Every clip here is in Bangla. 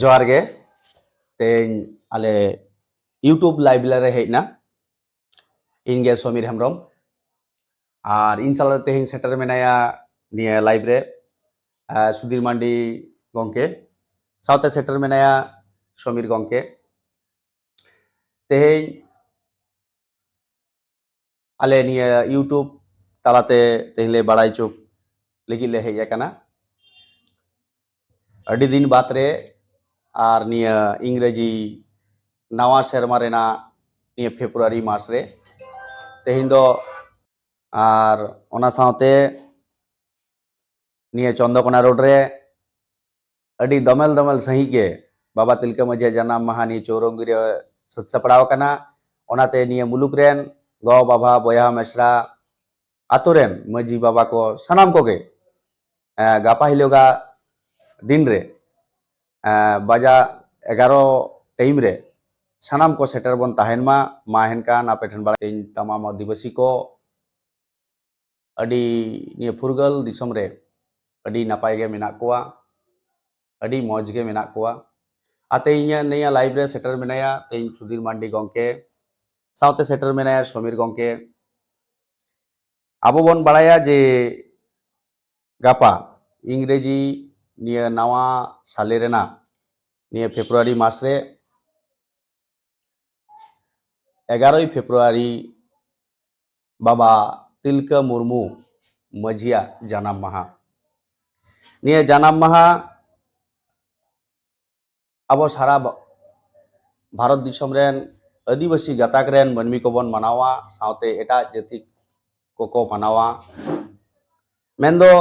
ᱡᱚᱦᱟᱨ ᱜᱮ ᱛᱮᱦᱮᱧ ᱟᱞᱮ ᱤᱭᱩᱴᱩᱵ ᱞᱟᱭᱵᱨᱮᱨᱤ ᱨᱮ ᱦᱮᱡ ᱮᱱᱟ ᱤᱧ ᱜᱮ ᱥᱚᱢᱤᱨ ᱦᱮᱢᱵᱨᱚᱢ ᱟᱨ ᱤᱧ ᱥᱟᱞᱟᱜ ᱛᱮᱦᱮᱧ ᱥᱮᱴᱮᱨ ᱢᱮᱱᱟᱭᱟ ᱱᱤᱭᱟᱹ ᱞᱟᱭᱵᱨᱮ ᱥᱩᱫᱤᱨ ᱢᱟᱱᱰᱤ ᱜᱚᱝᱠᱮ ᱥᱟᱶᱛᱮ ᱥᱮᱴᱮᱨ ᱢᱮᱱᱟᱭᱟ ᱥᱚᱢᱤᱨ ᱜᱚᱝᱠᱮ ᱛᱮᱦᱮᱧ ᱟᱞᱮ ᱱᱤᱭᱟᱹ আলে ᱛᱟᱞᱟᱛᱮ ᱛᱮᱦᱮᱧ ᱞᱮ ᱵᱟᱲᱟᱭ ᱦᱚᱪᱚ ᱞᱟᱹᱜᱤᱫ ᱞᱮ ᱦᱮᱡ ᱟᱠᱟᱱᱟ ᱟᱹᱰᱤ ᱫᱤᱱ বাত ᱨᱮ ᱟᱨ ᱱᱤᱭᱟᱹ ᱤᱝᱨᱮᱡᱤ ᱱᱟᱣᱟ ᱥᱮᱨᱢᱟ ᱨᱮᱱᱟᱜ ᱱᱤᱭᱟᱹ ᱯᱷᱮᱵᱨᱩᱣᱟᱨᱤ ᱢᱟᱥ ᱨᱮ ᱛᱮᱦᱮᱧ ᱫᱚ ᱟᱨ ᱚᱱᱟ ᱥᱟᱶᱛᱮ ᱱᱤᱭᱟᱹ ᱪᱚᱱᱫᱚᱠᱚᱱᱟ ᱨᱳᱰ ᱨᱮ ᱟᱹᱰᱤ ᱫᱚᱢᱮᱞ ᱫᱚᱢᱮᱞ ᱥᱟᱺᱦᱤᱡ ᱜᱮ ᱵᱟᱵᱟ ᱛᱤᱞᱠᱟᱹ ᱢᱟᱹᱡᱷᱤᱭᱟᱜ ᱡᱟᱱᱟᱢ ᱢᱟᱦᱟ ᱱᱤᱭᱟᱹ ᱪᱳᱨᱚᱝᱜᱤ ᱨᱮ ᱥᱟᱹᱛ ᱥᱟᱯᱲᱟᱣ ᱟᱠᱟᱱᱟ ᱚᱱᱟᱛᱮ ᱱᱤᱭᱟᱹ ᱢᱩᱞᱩᱠ ᱨᱮᱱ ᱜᱚ ᱵᱟᱵᱟ ᱵᱚᱭᱦᱟ ᱢᱤᱥᱨᱟ ᱟᱛᱳ ᱨᱮᱱ ᱢᱟᱹᱡᱷᱤ ᱵᱟᱵᱟ ᱠᱚ ᱥᱟᱱᱟᱢ ᱠᱚᱜᱮ ᱮᱸ ᱜᱟᱯᱟ ᱦᱤᱞᱳᱜᱟᱜ ᱫᱤᱱ ᱨᱮ ᱮᱸ ᱵᱟᱡᱟ ᱮᱜᱟᱨᱚ ᱴᱟᱭᱤᱢ ᱨᱮ ᱥᱟᱱᱟᱢ ᱠᱚ ᱥᱮᱴᱮᱨ ᱵᱚᱱ ᱛᱟᱦᱮᱱ ᱢᱟ ᱢᱟ ᱮᱱᱠᱷᱟᱱ ᱟᱯᱮ ᱴᱷᱮᱱ ᱵᱟᱲᱟᱭ ᱛᱮᱧ ᱛᱟᱢᱟᱢ ᱟᱹᱫᱤᱵᱟᱹᱥᱤ ᱠᱚ ᱟᱹᱰᱤ ᱱᱤᱭᱟᱹ ᱯᱷᱩᱨᱜᱟᱹᱞ ᱫᱤᱥᱚᱢ ᱨᱮ ᱟᱹᱰᱤ ᱱᱟᱯᱟᱭ ᱜᱮ ᱢᱮᱱᱟᱜ ᱠᱚᱣᱟ ᱟᱹᱰᱤ ᱢᱚᱡᱽ ᱜᱮ ᱢᱮᱱᱟᱜ ᱠᱚᱣᱟ ᱟᱛᱮ ᱤᱧᱟᱹᱜ ᱱᱤᱭᱟᱹ ᱞᱟᱭᱤᱵ ᱨᱮ ᱥᱮᱴᱮᱨ ᱢᱮᱱᱟᱭᱟ ᱛᱮᱧ ᱥᱩᱫᱷᱤᱨ ᱢᱟᱱᱰᱤ ᱜᱚᱝᱠᱮ ᱥᱟᱶᱛᱮ ᱥᱮᱴᱮᱨ ᱢᱮᱱᱟᱭᱟ ᱥᱚᱢᱤᱨ ᱜᱚᱝᱠᱮ ᱟᱵᱚ ᱵᱚᱱ ᱵᱟᱲᱟᱭᱟ ᱡᱮ ᱜᱟᱯᱟ ᱤᱝᱨᱮᱡᱤ ᱱᱤᱭᱟᱹ ᱱᱟᱣᱟ ᱥᱟᱞᱮ ᱨᱮᱱᱟᱜ ᱱᱤᱭᱟᱹ ᱯᱷᱮᱵᱽᱨᱩᱣᱟᱨᱤ ᱢᱟᱥ ᱨᱮ ᱮᱜᱟᱨᱳᱭ ᱯᱷᱮᱵᱽᱨᱩᱣᱟᱨᱤ ᱵᱟᱵᱟ ᱛᱤᱞᱠᱟᱹ ᱢᱩᱨᱢᱩ ᱢᱟᱹᱡᱷᱤᱭᱟᱜ ᱡᱟᱱᱟᱢ ᱢᱟᱦᱟ ᱱᱤᱭᱟᱹ ᱡᱟᱱᱟᱢ ᱢᱟᱦᱟ ᱟᱵᱚ ᱥᱟᱨᱟ ᱵᱷᱟᱨᱚᱛ ᱫᱤᱥᱚᱢ ᱨᱮᱱ আদিবাসী গাতাক রেন মানমি কবন মানাওয়া সাথে এটা জাতি কোকো মানাওয়া মেন দো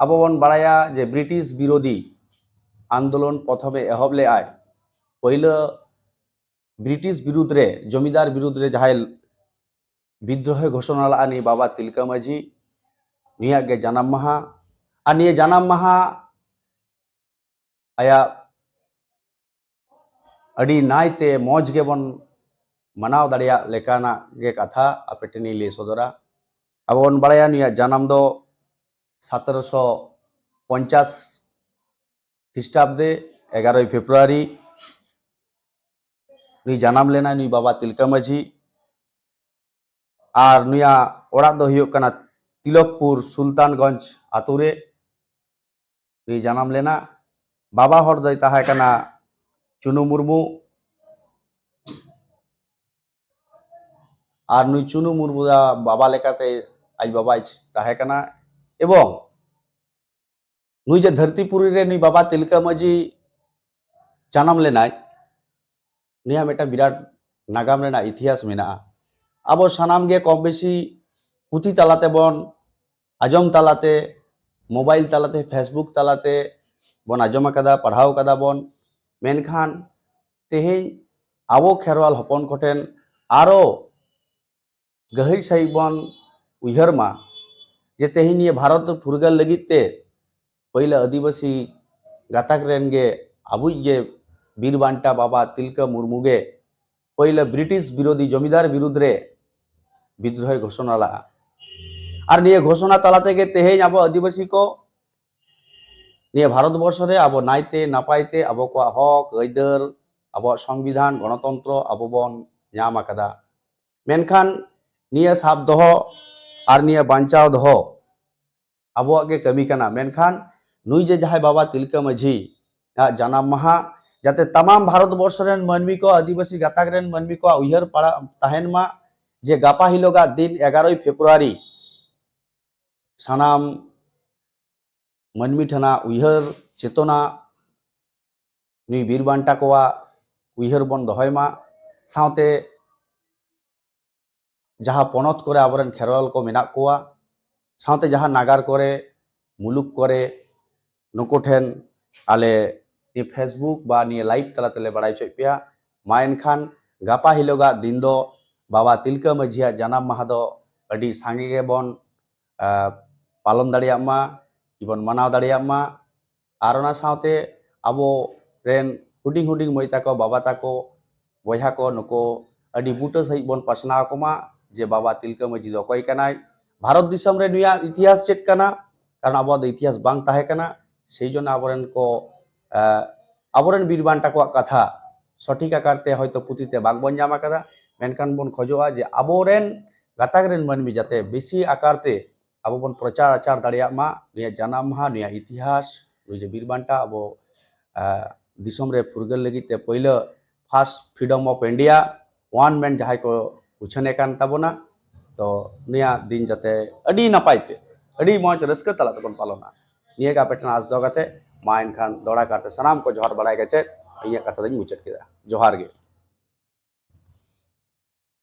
আবহন বাড়ায়া যে ব্রিটিশ বিরোধী আন্দোলন প্রথমে এহবলে আয় পহিল ব্রিটিশ বিরুদ্ধে, জমিদার বিরুদ্ধে যাহাই বিদ্রোহ ঘোষণা লাগে বাবা তিলকা মাঝি নিয়াগে জানাম মাহা আর নিয়ে জানাম মাহা আয়া আডি নাইতে মজ গেবন মানাও দাঁড়িয়া লেকানা গে কথা আপেটেনি লে সদরা। আবন বাড়ায়া নিয়া জানাম দো সতেরোশো পঞ্চাশ খ্রিস্টাব্দে এগারোই ফেব্রুয়ারি নুই জানাম লেনা নুই বাবা তিলকা মাঝি আর নুয়া ওড়া দো হইয়োগ কানা তিলকপুর সুলতানগঞ্জ আতুরে নুই জানাম লেনা। বাবা হর দই তাহা কানা চুনু মুরমু। আর নুই চুনু মুরমু বাবা লেখাতে আজ বাবা আজ তাহা কানা। এবং নুই যে ধরতিপুরীরে নুই বাবা তিলকা মাঝি জানাম লেনাই নুই। আম একটা বিরাট নাগাম লেনা ইতিহাস মেনা। আবো সানাম গে কম বেশি পুঁথি তালাতে বন, আজম তালাতে, মোবাইল তালাতে, ফেসবুক তালাতে বন, আজম কাদা পড়াও কাদা বন মেনখান তেহেন আবো খেরোয়াল হপন কটেন আরও গহির সাহিব বন, উইহরমা। ᱡᱮ ᱛᱮᱦᱮᱧ ᱱᱤᱭᱟᱹ ᱵᱷᱟᱨᱚᱛ ᱯᱷᱩᱨᱜᱟᱹᱞ ᱞᱟᱹᱜᱤᱫ ᱛᱮ ᱯᱟᱹᱭᱞᱟᱹ ᱟᱹᱫᱤᱵᱟᱹᱥᱤ ᱜᱟᱛᱟᱠ ᱨᱮᱱ ᱜᱮ ᱟᱵᱚᱭᱤᱡ ᱜᱮ ᱵᱤᱨ ᱵᱟᱱᱴᱟ ᱵᱟᱵᱟ ᱛᱤᱞᱠᱟᱹ ᱢᱩᱨᱢᱩ ᱜᱮ ᱯᱟᱹᱭᱞᱟᱹ ᱵᱨᱤᱴᱤᱥ ᱵᱤᱨᱳধী ᱡᱚᱢᱤᱫᱟᱨ ᱵᱤᱨᱩᱫᱽ ᱨᱮ বিদ্রোহে ঘোষণা লাগা আর নিয়ে ঘোষণা তালা থেকে তেহেজ আবো আদিবাসী কো নিয়ে ভারতবর্ষরে আবো নাইতে নাপাইতে আবো কো হক আইদার আবো সংবিধান গণতন্ত্র আবো বন নাম আকাদা মেনখান নিয়ে সাব দহ আর নিয়ে বাঁচাও দহ আবহাওয়া কে কামি কানা। মেনখান, নুই যে যাহাই বাবা তিলকা মাঝি। জানাম মাহা, যাতে তাম ভারতবর্ষ রেন মানমি কো আদিবাসী গাতাক রেন মানমি কো উইহার পাড়া তাহেন মা, যে গাপা হিলোগা দিন এগারোই ফেব্রুয়ারি। সানাম মানমি ঠানা উইহার চেতনা, নুই বীরবান্টা কোয়া উইহার বন দহয় মা। সাথে ᱡᱟᱦᱟᱸ ᱯᱚᱱᱚᱛ ᱠᱚᱨᱮ ᱟᱵᱚᱨᱮᱱ ᱠᱷᱮᱨᱣᱟᱞ ᱠᱚ ᱢᱮᱱᱟᱜ ᱠᱚᱣᱟ ᱥᱟᱶᱛᱮ ᱡᱟᱦᱟᱸ ᱱᱟᱜᱟᱨ ᱠᱚᱨᱮ ᱢᱩᱞᱩᱠ ᱠᱚᱨᱮ ᱱᱩᱠᱩ ᱴᱷᱮᱱ ᱟᱞᱮ ᱱᱤᱭᱟᱹ ᱯᱷᱮᱥᱵᱩᱠ ᱵᱟ ᱱᱤᱭᱟᱹ ᱞᱟᱭᱤᱵ ᱛᱟᱞᱟ ᱛᱮᱞᱮ ᱵᱟᱲᱟᱭ ᱦᱚᱪᱚᱭᱮᱫ ᱯᱮᱭᱟ ᱢᱟ ᱮᱱᱠᱷᱟᱱ ᱜᱟᱯᱟ ᱦᱤᱞᱳᱜᱟᱜ ᱫᱤᱱ ᱫᱚ ᱵᱟᱵᱟ ᱛᱤᱞᱠᱟᱹ ᱢᱟᱹᱡᱷᱤᱭᱟᱜ ᱡᱟᱱᱟᱢ ᱢᱟᱦᱟ ᱫᱚ ᱟᱹᱰᱤ ᱥᱟᱸᱜᱮ ᱜᱮᱵᱚᱱ ᱯᱟᱞᱚᱱ ᱫᱟᱲᱮᱭᱟᱜ ᱢᱟ ᱜᱮᱵᱚᱱ ᱢᱟᱱᱟᱣ ᱫᱟᱲᱮᱭᱟᱜ ᱢᱟ ᱟᱨ ᱚᱱᱟ ᱥᱟᱶᱛᱮ ᱟᱵᱚ ᱨᱮᱱ ᱦᱩᱰᱤᱧ ᱦᱩᱰᱤᱧ ᱢᱟᱹᱭ ᱛᱟᱠᱚ ᱵᱟᱵᱟ ᱛᱟᱠᱚ ᱵᱚᱭᱦᱟ ᱠᱚ ᱱᱩᱠᱩ ᱟᱹᱰᱤ ᱵᱩᱴᱟᱹ ᱥᱟᱺᱦᱤᱡ ᱵᱚᱱ ᱯᱟᱥᱱᱟᱣ ᱠᱚᱢᱟ যে বাবা તિલકમ જી કોઈ કનાય ভারত দিশম রে নুয়া ইতিহাস চেট কানা, কারণ আবদ ইতিহাস বাং তাহে কানা। সেই জন্য আবরণ কো আবরণ বীরবানটা কো কথা। সঠিক আকারতে হয়তো পুঁতিতে বাং বন জামা কাদা। মেনকান বন খোঁজোয়া যে আবরেন গাতাগরেন মানমি যাতে বেশি আকারতে আবো বন প্রচার আচার দাঁড়িয়া মা, নুয়া জানাম হা নুয়া ইতিহাস। নুই যে বীরবানটা আবো দিশম রে ফুরগল লাগিতে পইলা first freedom of India. One man যাহাই কো ᱩᱪᱷᱟᱹᱱᱮ ᱠᱟᱱ ᱛᱟᱵᱚᱱᱟ ᱛᱚ ᱱᱩᱭᱟᱜ ᱫᱤᱱ ᱡᱟᱛᱮ ᱟᱹᱰᱤ ᱱᱟᱯᱟᱭ ᱛᱮ ᱟᱹᱰᱤ ᱢᱚᱸᱡᱽ ᱨᱟᱹᱥᱠᱟᱹ ᱛᱟᱞᱟ ᱛᱮᱵᱚᱱ ᱯᱟᱞᱚᱱᱟ ᱱᱤᱭᱟᱹ ᱜᱮ ᱟᱯᱮ ᱴᱷᱮᱱ ᱟᱸᱥ ᱫᱚᱦᱚ ᱠᱟᱛᱮ ᱢᱟ ᱮᱱᱠᱷᱟᱱ ᱫᱚᱦᱲᱟ ᱠᱟᱨᱛᱮ ᱥᱟᱱᱟᱢ ᱠᱚ ᱡᱚᱦᱟᱨ ᱵᱟᱲᱟᱭ ᱠᱟᱛᱮ ᱤᱧᱟᱹᱜ ᱠᱟᱛᱷᱟ ᱫᱚᱧ ᱢᱩᱪᱟᱹᱫ ᱠᱮᱫᱟ ᱡᱚᱦᱟᱨ ᱜᱮ